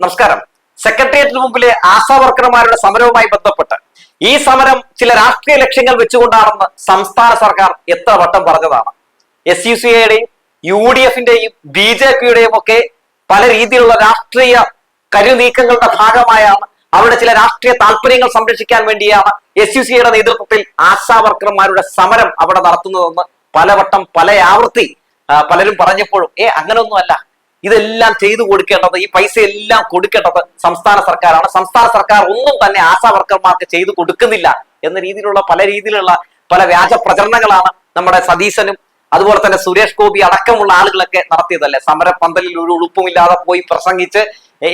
നമസ്കാരം. സെക്രട്ടേറിയറ്റിന് മുമ്പിലെ ആശാ വർക്കർമാരുടെ സമരവുമായി ബന്ധപ്പെട്ട് ഈ സമരം ചില രാഷ്ട്രീയ ലക്ഷ്യങ്ങൾ വെച്ചുകൊണ്ടാണെന്ന് സംസ്ഥാന സർക്കാർ എത്ര വട്ടം പറഞ്ഞതാണ്. എസ് യു സി എയുടെയും യു ഡി എഫിന്റെയും ബി ജെ പിയുടെയും ഒക്കെ പല രീതിയിലുള്ള രാഷ്ട്രീയ കരുനീക്കങ്ങളുടെ ഭാഗമായാണ് അവരുടെ ചില രാഷ്ട്രീയ താല്പര്യങ്ങൾ സംരക്ഷിക്കാൻ വേണ്ടിയാണ് എസ് യു സിയുടെ നേതൃത്വത്തിൽ ആശാ വർക്കർമാരുടെ സമരം അവിടെ നടത്തുന്നതെന്ന് പലവട്ടം പല ആവൃത്തി പലരും പറഞ്ഞപ്പോഴും ഏ അങ്ങനെയൊന്നുമല്ല. ഇതെല്ലാം ചെയ്തു കൊടുക്കേണ്ടത് ഈ പൈസ എല്ലാം കൊടുക്കേണ്ടത് സംസ്ഥാന സർക്കാരാണ്. സംസ്ഥാന സർക്കാർ ഒന്നും തന്നെ ആശാ വർക്കർമാർക്ക് ചെയ്തു കൊടുക്കുന്നില്ല എന്ന രീതിയിലുള്ള പല രീതിയിലുള്ള പല വ്യാജ പ്രചരണങ്ങളാണ് നമ്മുടെ സതീശനും അതുപോലെ തന്നെ സുരേഷ് ഗോപി അടക്കമുള്ള ആളുകളൊക്കെ നടത്തിയതല്ലേ? സമര പന്തലിൽ ഒരു ഉളുപ്പുമില്ലാതെ പോയി പ്രസംഗിച്ച്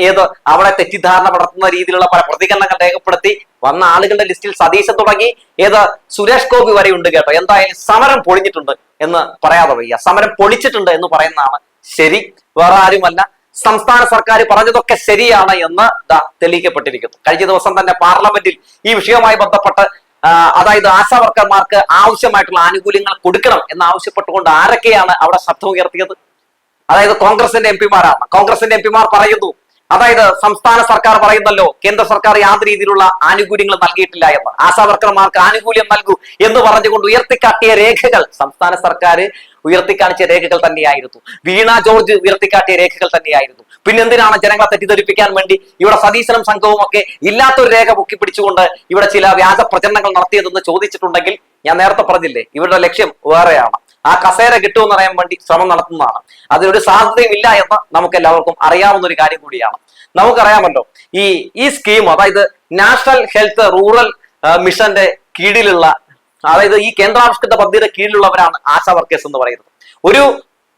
ഏത് അവിടെ തെറ്റിദ്ധാരണ പടർത്തുന്ന രീതിയിലുള്ള പല പ്രതികരണങ്ങൾ രേഖപ്പെടുത്തി വന്ന ആളുകളുടെ ലിസ്റ്റിൽ സതീശൻ തുടങ്ങി. ഏത് സുരേഷ് ഗോപി വരെ ഉണ്ട് കേട്ടോ. എന്തായാലും സമരം പൊളിഞ്ഞിട്ടുണ്ട് എന്ന് പറയാതെ വയ്യ. സമരം പൊളിച്ചിട്ടുണ്ട് എന്ന് പറയുന്നതാണ് ശരി. വേറെ ആരുമല്ല. സംസ്ഥാന സർക്കാർ പറഞ്ഞതൊക്കെ ശരിയാണ് എന്ന് തെളിയിക്കപ്പെട്ടിരിക്കുന്നു. കഴിഞ്ഞ ദിവസം തന്നെ പാർലമെന്റിൽ ഈ വിഷയവുമായി ബന്ധപ്പെട്ട് അതായത് ആശാ വർക്കർമാർക്ക് ആവശ്യമായിട്ടുള്ള ആനുകൂല്യങ്ങൾ കൊടുക്കണം എന്ന് ആവശ്യപ്പെട്ടുകൊണ്ട് ആരൊക്കെയാണ് അവിടെ ശബ്ദമുയർത്തിയത്? അതായത് കോൺഗ്രസിന്റെ എം പിമാരാണ്. കോൺഗ്രസിന്റെ എം പിമാർ പറയുന്നു അതായത് സംസ്ഥാന സർക്കാർ പറയുന്നല്ലോ കേന്ദ്ര സർക്കാർ യാതൊരു രീതിയിലുള്ള ആനുകൂല്യങ്ങൾ നൽകിയിട്ടില്ല എന്ന്. ആശാ വർക്കർമാർക്ക് ആനുകൂല്യം നൽകൂ എന്ന് പറഞ്ഞുകൊണ്ട് ഉയർത്തിക്കാട്ടിയ രേഖകൾ സംസ്ഥാന സർക്കാർ ഉയർത്തിക്കാണിച്ച രേഖകൾ തന്നെയായിരുന്നു. വീണ ജോർജ് ഉയർത്തിക്കാട്ടിയ രേഖകൾ തന്നെയായിരുന്നു. പിന്നെന്തിനാണ് ജനങ്ങളെ തെറ്റിദ്ധരിപ്പിക്കാൻ വേണ്ടി ഇവിടെ സതീശനും സംഘവും ഒക്കെ ഇല്ലാത്തൊരു രേഖ പൊക്കി പിടിച്ചുകൊണ്ട് ഇവിടെ ചില വ്യാജ പ്രചരണങ്ങൾ നടത്തിയതെന്ന് ചോദിച്ചിട്ടുണ്ടെങ്കിൽ ഞാൻ നേരത്തെ പറഞ്ഞില്ലേ ഇവരുടെ ലക്ഷ്യം വേറെയാണ്. ആ കസേര കിട്ടുമെന്ന് അറിയാൻ വേണ്ടി ശ്രമം നടത്തുന്നതാണ്. അതിനൊരു സാധ്യതയും ഇല്ല എന്ന് നമുക്ക് എല്ലാവർക്കും അറിയാവുന്ന ഒരു കാര്യം കൂടിയാണ്. നമുക്കറിയാമല്ലോ ഈ ഈ സ്കീം അതായത് നാഷണൽ ഹെൽത്ത് റൂറൽ മിഷന്റെ കീഴിലുള്ള അതായത് ഈ കേന്ദ്രാവിഷ്കൃത പദ്ധതിയുടെ കീഴിലുള്ളവരാണ് ആശാ വർക്കേഴ്സ് എന്ന് പറയുന്നത്. ഒരു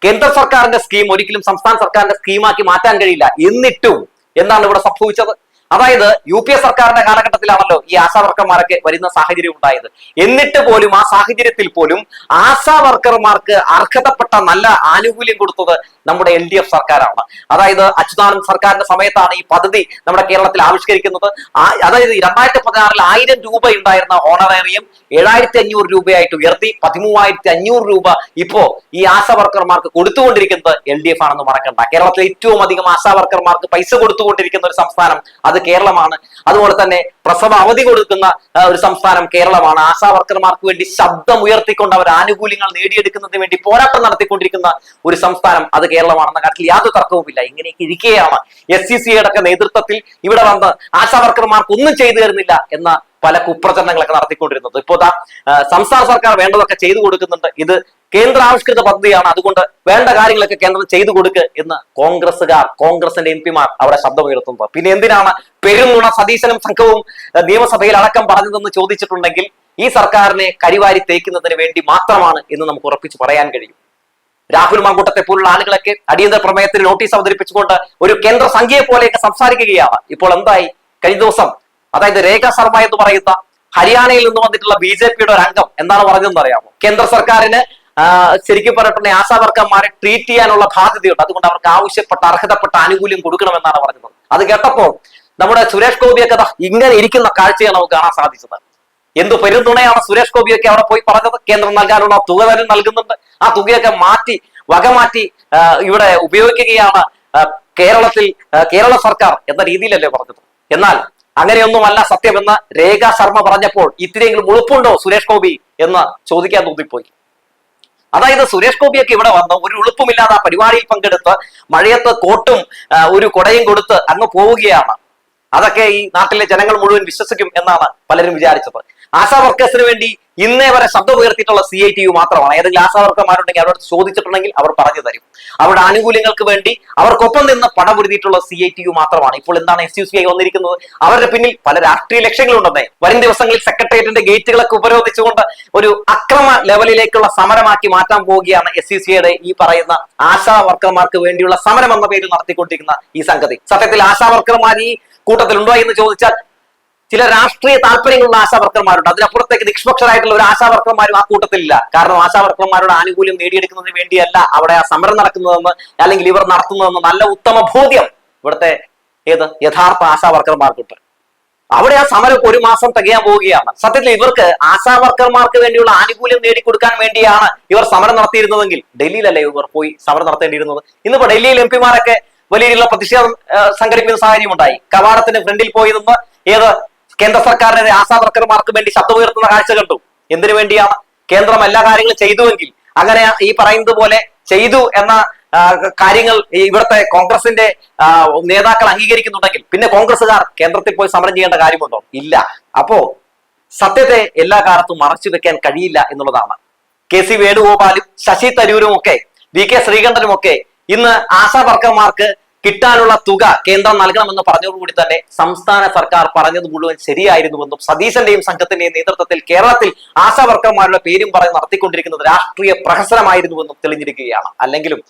കേന്ദ്ര സർക്കാരിന്റെ സ്കീം ഒരിക്കലും സംസ്ഥാന സർക്കാരിന്റെ സ്കീമാക്കി മാറ്റാൻ കഴിയില്ല. എന്നിട്ടും എന്താണ് ഇവിടെ സംഭവിച്ചത്? അതായത് യു പി എ സർക്കാരിന്റെ കാലഘട്ടത്തിലാണല്ലോ ഈ ആശാവർക്കർമാരൊക്കെ വരുന്ന സാഹചര്യം ഉണ്ടായത്. എന്നിട്ട് പോലും ആ സാഹചര്യത്തിൽ പോലും ആശാ വർക്കർമാർക്ക് അർഹതപ്പെട്ട നല്ല ആനുകൂല്യം കൊടുത്തത് നമ്മുടെ എൽ ഡി എഫ് സർക്കാരാണ്. അതായത് അച്യുതാനന്ദ സർക്കാരിന്റെ സമയത്താണ് ഈ പദ്ധതി നമ്മുടെ കേരളത്തിൽ ആവിഷ്കരിക്കുന്നത്. അതായത് രണ്ടായിരത്തി പതിനാറിൽ ആയിരം രൂപ ഉണ്ടായിരുന്ന ഓണറേറിയം ഏഴായിരത്തി അഞ്ഞൂറ് രൂപയായിട്ട് ഉയർത്തി പതിമൂവായിരത്തി അഞ്ഞൂറ് രൂപ ഇപ്പോ ഈ ആശാ വർക്കർമാർക്ക് കൊടുത്തുകൊണ്ടിരിക്കുന്നത് എൽ ഡി എഫ് ആണെന്ന് മറക്കണ്ട. കേരളത്തിലെ ഏറ്റവും അധികം ആശാ വർക്കർമാർക്ക് പൈസ കൊടുത്തുകൊണ്ടിരിക്കുന്ന ഒരു സംസ്ഥാനം അത് കേരളമാണ്. അതുപോലെ തന്നെ പ്രസവ അവധി കൊടുക്കുന്ന ഒരു സംസ്ഥാനം കേരളമാണ്. ആശാ വർക്കർമാർക്ക് വേണ്ടി ശബ്ദം ഉയർത്തിക്കൊണ്ട് അവർ ആനുകൂല്യങ്ങൾ നേടിയെടുക്കുന്നതിന് വേണ്ടി പോരാട്ടം നടത്തിക്കൊണ്ടിരിക്കുന്ന ഒരു സംസ്ഥാനം അത് കേരളമാണെന്ന കാര്യത്തിൽ യാതൊരു തർക്കവുമില്ല. ഇങ്ങനെയൊക്കെ ഇരിക്കുകയാണ് എസ് സി സി അടക്ക നേതൃത്വത്തിൽ ഇവിടെ വന്ന് ആശാ വർക്കർമാർക്ക് ഒന്നും ചെയ്തു തരുന്നില്ല എന്ന പല കുപ്രചരണങ്ങളൊക്കെ നടത്തിക്കൊണ്ടിരുന്നത്. ഇപ്പോ ഇതാ സംസ്ഥാന സർക്കാർ വേണ്ടതൊക്കെ ചെയ്തു കൊടുക്കുന്നുണ്ട്. ഇത് കേന്ദ്രാവിഷ്കൃത പദ്ധതിയാണ്. അതുകൊണ്ട് വേണ്ട കാര്യങ്ങളൊക്കെ കേന്ദ്രം ചെയ്തു കൊടുക്ക് എന്ന് കോൺഗ്രസുകാർ കോൺഗ്രസിന്റെ എം പിമാർ അവിടെ ശബ്ദമുയർത്തുന്നത്. പിന്നെ എന്തിനാണ് പെരുന്നുണ സതീശനും സംഘവും നിയമസഭയിൽ അടക്കം പറഞ്ഞതെന്ന് ചോദിച്ചിട്ടുണ്ടെങ്കിൽ ഈ സർക്കാരിനെ കരിവാരി തേക്കുന്നതിന് വേണ്ടി മാത്രമാണ് എന്ന് നമുക്ക് ഉറപ്പിച്ച് പറയാൻ കഴിയും. രാഹുൽ മാങ്കൂട്ടത്തെ പോലുള്ള ആളുകളൊക്കെ അടിയന്തര പ്രമേയത്തിന് നോട്ടീസ് അവതരിപ്പിച്ചുകൊണ്ട് ഒരു കേന്ദ്ര സംഖ്യയെ പോലെയൊക്കെ സംസാരിക്കുകയാണ്. ഇപ്പോൾ എന്തായി? കഴിഞ്ഞ ദിവസം അതായത് രേഖ ശർമ്മ എന്ന് പറയുന്ന ഹരിയാനയിൽ നിന്ന് വന്നിട്ടുള്ള ബി ജെ പിയുടെ ഒരു അംഗം എന്താണ് പറഞ്ഞതെന്ന് അറിയാമോ? കേന്ദ്ര സർക്കാരിന് ശരിക്കും പറഞ്ഞിട്ടുണ്ടെങ്കിൽ ആശാ വർക്കർമാരെ ട്രീറ്റ് ചെയ്യാനുള്ള ബാധ്യതയുണ്ട്. അതുകൊണ്ട് അവർക്ക് ആവശ്യപ്പെട്ട അർഹതപ്പെട്ട ആനുകൂല്യം കൊടുക്കണമെന്നാണ് പറഞ്ഞത്. അത് കേട്ടപ്പോൾ നമ്മുടെ സുരേഷ് ഗോപിയൊക്കെ ഇങ്ങനെ ഇരിക്കുന്ന കാഴ്ചയാണ് നമുക്ക് കാണാൻ സാധിച്ചത്. എന്ത് പെരുന്തുണയാണ് സുരേഷ് ഗോപിയൊക്കെ അവിടെ പോയി പറഞ്ഞത്? കേന്ദ്രം നൽകാനുള്ള തുക തന്നെ നൽകുന്നുണ്ട്. ആ തുകയൊക്കെ മാറ്റി വക മാറ്റി ഇവിടെ ഉപയോഗിക്കുകയാണ് കേരളത്തിൽ കേരള സർക്കാർ എന്ന രീതിയിലല്ലേ പറഞ്ഞത്. എന്നാൽ അങ്ങനെയൊന്നുമല്ല സത്യമെന്ന് രേഖ ശർമ്മ പറഞ്ഞപ്പോൾ ഇത്തിരിയെങ്കിലും ഉളുപ്പുണ്ടോ സുരേഷ് ഗോപി എന്ന് ചോദിക്കാൻ തോന്നിപ്പോയി. അതായത് സുരേഷ് ഗോപിയൊക്കെ ഇവിടെ വന്ന് ഒരു ഉളുപ്പുമില്ലാതെ ആ പരിപാടിയിൽ പങ്കെടുത്ത് മഴയത്ത് കോട്ടും ഒരു കൊടയും കൊടുത്ത് അങ്ങ് പോവുകയാണ്. അതൊക്കെ ഈ നാട്ടിലെ ജനങ്ങൾ മുഴുവൻ വിശ്വസിക്കും എന്നാണ് പലരും വിചാരിച്ചത്. ആശാ വർക്കേഴ്സിന് വേണ്ടി ഇന്നേ വരെ ശബ്ദം ഉയർത്തിയിട്ടുള്ള സി ഐ ടി യു മാത്രമാണ്. ഏതെങ്കിലും ആശാവർക്കന്മാരുണ്ടെങ്കിൽ അവരോട് ചോദിച്ചിട്ടുണ്ടെങ്കിൽ അവർ പറഞ്ഞു തരും. അവരുടെ ആനുകൂല്യങ്ങൾക്ക് വേണ്ടി അവർക്കൊപ്പം നിന്ന് പടപൊരുതിയിട്ടുള്ള സി ഐ ടി യു മാത്രമാണ്. ഇപ്പോൾ എന്താണ് എസ് യു സി ഐ വന്നിരിക്കുന്നത്? അവരുടെ പിന്നിൽ പല രാഷ്ട്രീയ ലക്ഷ്യങ്ങളുണ്ടെന്നേ. വരും ദിവസങ്ങളിൽ സെക്രട്ടേറിയറ്റിന്റെ ഗേറ്റുകളൊക്കെ ഉപരോധിച്ചുകൊണ്ട് ഒരു അക്രമ ലെവലിലേക്കുള്ള സമരമാക്കി മാറ്റാൻ പോവുകയാണ് എസ് യു സിയുടെ ഈ പറയുന്ന ആശാ വർക്കർമാർക്ക് വേണ്ടിയുള്ള സമരം എന്ന പേരിൽ നടത്തിക്കൊണ്ടിരിക്കുന്ന ഈ സംഗതി. സത്യത്തിൽ ആശാ വർക്കർമാർ ഈ കൂട്ടത്തിലുണ്ടോ എന്ന് ചോദിച്ചാൽ ചില രാഷ്ട്രീയ താല്പര്യങ്ങളുള്ള ആശാവർക്കർമാരുണ്ട്. അതിനപ്പുറത്തേക്ക് നിഷ്പക്ഷരായിട്ടുള്ള ഒരു ആശാവർക്കർമാരും ആ കൂട്ടത്തിലില്ല. കാരണം ആശാവർക്കർമാരുടെ ആനുകൂല്യം നേടിയെടുക്കുന്നതിന് വേണ്ടിയല്ല അവിടെ ആ സമരം നടക്കുന്നതെന്ന് അല്ലെങ്കിൽ ഇവർ നടത്തുന്നതെന്ന് നല്ല ഉത്തമ ബോധ്യം ഇവിടുത്തെ ഏത്? യഥാർത്ഥ ആശാവർക്കർമാർക്കുണ്ട്. അവിടെ ആ സമരം ഒരു മാസം തികയാൻ പോവുകയാണ്. സത്യത്തിൽ ഇവർക്ക് ആശാവർക്കർമാർക്ക് വേണ്ടിയുള്ള ആനുകൂല്യം നേടിക്കൊടുക്കാൻ വേണ്ടിയാണ് ഇവർ സമരം നടത്തിയിരുന്നതെങ്കിൽ. ഡൽഹിയിലല്ലേ ഇവർ പോയി സമരം നടത്തേണ്ടിയിരുന്നത്? ഇന്നിപ്പോ ഡൽഹിയിൽ എം പിമാരൊക്കെ വലിയ രീതിയിലുള്ള പ്രതിഷേധം സംഘടിപ്പിക്കുന്ന സാഹചര്യം ഉണ്ടായി കവാടത്തിന്റെ ഫ്രണ്ടിൽ പോയി നിന്ന് ഏത് കേന്ദ്ര സർക്കാരിന്റെ ആശാ വർക്കർമാർക്ക് വേണ്ടി ശബ്ദമുയർത്തുന്ന കാഴ്ച കണ്ടു. എന്തിനു വേണ്ടിയാണ്? കേന്ദ്രം എല്ലാ കാര്യങ്ങളും ചെയ്തുവെങ്കിൽ അങ്ങനെ ഈ പറയുന്നത് പോലെ ചെയ്തു എന്ന കാര്യങ്ങൾ ഇവിടുത്തെ കോൺഗ്രസിന്റെ നേതാക്കൾ അംഗീകരിക്കുന്നുണ്ടെങ്കിൽ പിന്നെ കോൺഗ്രസ്സുകാർ കേന്ദ്രത്തിൽ പോയി സമരം ചെയ്യേണ്ട കാര്യമുണ്ടോ? ഇല്ല. അപ്പോ സത്യത്തെ എല്ലാ കാലത്തും മറച്ചു വെക്കാൻ കഴിയില്ല എന്നുള്ളതാണ്. കെ സി വേണുഗോപാലും ശശി തരൂരും ഒക്കെ വി കെ ശ്രീകണ്ഠനും ഒക്കെ ഇന്ന് ആശാ വർക്കർമാർക്ക് കിട്ടാനുള്ള തുക കേന്ദ്രം നൽകണമെന്ന് പറഞ്ഞതോടുകൂടി തന്നെ സംസ്ഥാന സർക്കാർ പറഞ്ഞത് മുഴുവൻ ശരിയായിരുന്നുവെന്നും സതീശന്റെയും സംഘത്തിന്റെയും നേതൃത്വത്തിൽ കേരളത്തിൽ ആശാവർക്കർമാരുടെ പേരും പറഞ്ഞ് നടത്തിക്കൊണ്ടിരിക്കുന്നത് രാഷ്ട്രീയ പ്രഹസനമായിരുന്നുവെന്നും തെളിഞ്ഞിരിക്കുകയാണ്. അല്ലെങ്കിലും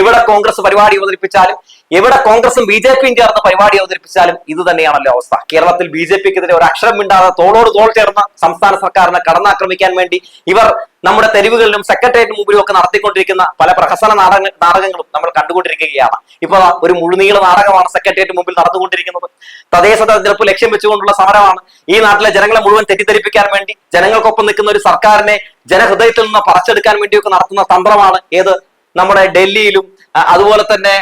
എവിടെ കോൺഗ്രസ് പരിപാടി അവതരിപ്പിച്ചാലും എവിടെ കോൺഗ്രസും ബി ജെ പിയും ചേർന്ന് പരിപാടി അവതരിപ്പിച്ചാലും ഇത് തന്നെയാണല്ലോ അവസ്ഥ. കേരളത്തിൽ ബി ജെ പിക്കെതിരെ ഒരു അക്ഷരം മിണ്ടാതെ തോളോട് തോൾ ചേർന്ന സംസ്ഥാന സർക്കാരിനെ കടന്നാക്രമിക്കാൻ വേണ്ടി ഇവർ നമ്മുടെ തെരുവുകളിലും സെക്രട്ടേറിയറ്റ് മുമ്പിലും ഒക്കെ നടത്തിക്കൊണ്ടിരിക്കുന്ന പല പ്രഹസന നാടക നാടകങ്ങളും നമ്മൾ കണ്ടുകൊണ്ടിരിക്കുകയാണ്. ഇപ്പൊ ഒരു മുഴുനീള നാടകമാണ് സെക്രട്ടേറിയറ്റ് മുമ്പിൽ നടന്നുകൊണ്ടിരിക്കുന്നത്. തദ്ദേശ തെരഞ്ഞെടുപ്പ് ലക്ഷ്യം വെച്ചുകൊണ്ടുള്ള സമരമാണ് ഈ നാട്ടിലെ ജനങ്ങളെ മുഴുവൻ തെറ്റിദ്ധരിപ്പിക്കാൻ വേണ്ടി ജനങ്ങൾക്കൊപ്പം നിൽക്കുന്ന ഒരു സർക്കാരിനെ ജനഹൃദയത്തിൽ നിന്ന് പറിച്ചെടുക്കാൻ വേണ്ടിയൊക്കെ നടത്തുന്ന തന്ത്രമാണ് ഏത്? നമ്മുടെ ഡൽഹിയിലും അതുപോലെ തന്നെ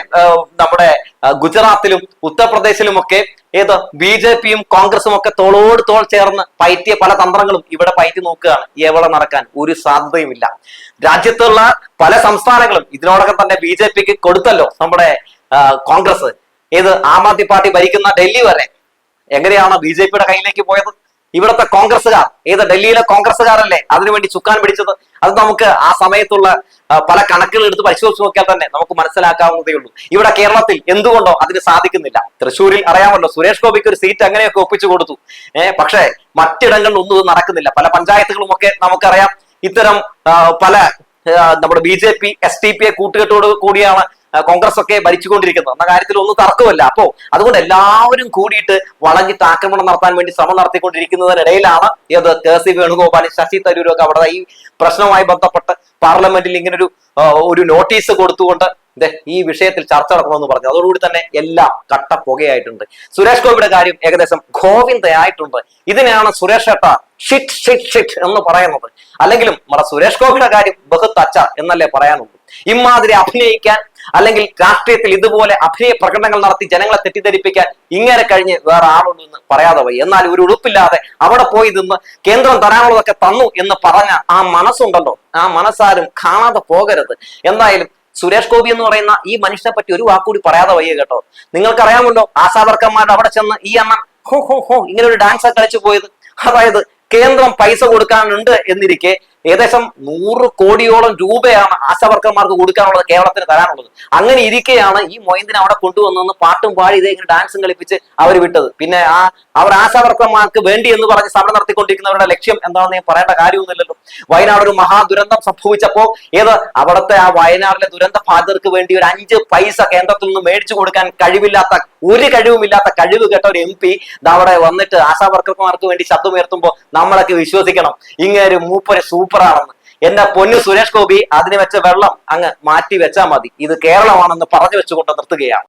നമ്മുടെ ഗുജറാത്തിലും ഉത്തർപ്രദേശിലുമൊക്കെ ഏത് ബി ജെ പിയും കോൺഗ്രസും ഒക്കെ തോളോട് തോൾ ചേർന്ന് പയറ്റിയ പല തന്ത്രങ്ങളും ഇവിടെ പയറ്റി നോക്കുകയാണ്. എവിടെ നടക്കാൻ ഒരു സാധ്യതയുമില്ല. രാജ്യത്തുള്ള പല സംസ്ഥാനങ്ങളും ഇതിനോടകം തന്നെ ബി ജെ പിക്ക് കൊടുത്തല്ലോ നമ്മുടെ കോൺഗ്രസ്. ഏത് ആം ആദ്മി പാർട്ടി ഭരിക്കുന്ന ഡൽഹി വരെ. എങ്ങനെയാണ് ബി ജെ പിയുടെ കയ്യിലേക്ക് പോയത്? ഇവിടുത്തെ കോൺഗ്രസ്സുകാർ ഏത് ഡൽഹിയിലെ കോൺഗ്രസ്സുകാരല്ലേ അതിനുവേണ്ടി ചുക്കാൻ പിടിച്ചത്? അത് നമുക്ക് ആ സമയത്തുള്ള പല കണക്കുകൾ എടുത്ത് പരിശോധിച്ച് നോക്കിയാൽ തന്നെ നമുക്ക് മനസ്സിലാക്കാവുന്നതേ ഉള്ളൂ. ഇവിടെ കേരളത്തിൽ എന്തുകൊണ്ടോ അതിന് സാധിക്കുന്നില്ല. തൃശ്ശൂരിൽ അറിയാമല്ലോ സുരേഷ് ഗോപിക്ക് ഒരു സീറ്റ് അങ്ങനെയൊക്കെ ഒപ്പിച്ചു കൊടുത്തു. ഏഹ് പക്ഷേ മറ്റിടങ്ങളിൽ ഒന്നും നടക്കുന്നില്ല. പല പഞ്ചായത്തുകളും ഒക്കെ നമുക്കറിയാം ഇത്തരം പല നമ്മുടെ B J P S T P കൂട്ടുകെട്ടോട് കൂടിയാണ് കോൺഗ്രസ് ഒക്കെ ഭരിച്ചുകൊണ്ടിരിക്കുന്നത് എന്ന കാര്യത്തിൽ ഒന്നും തർക്കമല്ല അപ്പോ അതുകൊണ്ട് എല്ലാവരും കൂടിയിട്ട് വളഞ്ഞിട്ട് ആക്രമണം നടത്താൻ വേണ്ടി ശ്രമം നടത്തിക്കൊണ്ടിരിക്കുന്നതിനിടയിലാണ് ഏത് കെ സി വേണുഗോപാലും ശശി തരൂരും ഒക്കെ അവിടെ ഈ പ്രശ്നവുമായി ബന്ധപ്പെട്ട് പാർലമെന്റിൽ ഇങ്ങനെ ഒരു ഒരു നോട്ടീസ് കൊടുത്തുകൊണ്ട് ഈ വിഷയത്തിൽ ചർച്ച നടക്കണമെന്ന് പറഞ്ഞു. അതോടുകൂടി തന്നെ എല്ലാം കട്ട പുകയായിട്ടുണ്ട്. സുരേഷ് ഗോപിയുടെ കാര്യം ഏകദേശം ഗോവിന്ദയായിട്ടുണ്ട്. ഇതിനെയാണ് സുരേഷ് ഏട്ട ഷിറ്റ് ഷിറ്റ് ഷിറ്റ് എന്ന് പറയുന്നത്. അല്ലെങ്കിലും നമ്മുടെ സുരേഷ് ഗോപിയുടെ കാര്യം ബഹുത്തച്ച എന്നല്ലേ പറയാനുള്ളൂ. ഇമാതിരി അഭിനയിക്കാൻ അല്ലെങ്കിൽ രാഷ്ട്രീയത്തിൽ ഇതുപോലെ അഭിനയ പ്രകടനങ്ങൾ നടത്തി ജനങ്ങളെ തെറ്റിദ്ധരിപ്പിക്കാൻ ഇങ്ങനെ കഴിഞ്ഞ് വേറെ ആളുണ്ട് എന്ന് പറയാതെ വയ്യ എന്നാൽ ഒരു ഉടുപ്പില്ലാതെ അവിടെ പോയി നിന്ന് കേന്ദ്രം തരാനുള്ളതൊക്കെ തന്നു എന്ന് പറഞ്ഞ ആ മനസ്സുണ്ടല്ലോ. ആ മനസ്സാരും കാണാതെ പോകരുത്. എന്തായാലും സുരേഷ് ഗോപി എന്ന് പറയുന്ന ഈ മനുഷ്യനെ പറ്റി ഒരു വാക്കുകൂടി പറയാതെ വയ്യ കേട്ടോ. നിങ്ങൾക്കറിയാമല്ലോ ആശാവർക്കന്മാരുടെ അവിടെ ചെന്ന് ഈ അമ്മ ഹോ ഹോ ഹോ ഇങ്ങനെ ഒരു ഡാൻസ് കളിച്ചു പോയത്. അതായത് കേന്ദ്രം പൈസ കൊടുക്കാനുണ്ട് എന്നിരിക്കെ ഏകദേശം നൂറ് കോടിയോളം രൂപയാണ് ആശാവർക്കർമാർക്ക് കൊടുക്കാനുള്ളത് കേരളത്തിന് തരാനുള്ളത്. അങ്ങനെ ഇരിക്കെയാണ് ഈ മൊയ്ന്തിനെ അവിടെ കൊണ്ടുവന്നെന്ന് പാട്ടും പാടി ഇതേ ഇങ്ങനെ ഡാൻസും കളിപ്പിച്ച് അവർ വിട്ടത്. പിന്നെ ആ അവർ ആശാവർക്കർമാർക്ക് വേണ്ടി എന്ന് പറഞ്ഞ് സമരം നടത്തിക്കൊണ്ടിരിക്കുന്നവരുടെ ലക്ഷ്യം എന്താണെന്ന് ഞാൻ പറയേണ്ട കാര്യമൊന്നുമില്ലല്ലോ. വയനാട് ഒരു മഹാദുരന്തം സംഭവിച്ചപ്പോൾ ഏത് അവിടുത്തെ ആ വയനാടിലെ ദുരന്ത ബാധിതർക്ക് വേണ്ടി ഒരു അഞ്ച് പൈസ കേന്ദ്രത്തിൽ നിന്ന് മേടിച്ചു കൊടുക്കാൻ കഴിവില്ലാത്ത ഒരു കഴിവുമില്ലാത്ത കഴിവ് കേട്ട ഒരു എം പി അവിടെ വന്നിട്ട് ആശാവർക്കർമാർക്ക് വേണ്ടി ശബ്ദമുയർത്തുമ്പോൾ നമ്മളൊക്കെ വിശ്വസിക്കണം. ഇങ്ങനെ ഒരു മൂപ്പര് സൂപ്പറാണെന്ന്. എന്റെ പൊന്നു സുരേഷ് ഗോപി അതിന് വെച്ച വെള്ളം അങ്ങ് മാറ്റി വെച്ചാൽ മതി. ഇത് കേരളമാണെന്ന് പറഞ്ഞു വെച്ചുകൊണ്ട് നിർത്തുകയാണ്.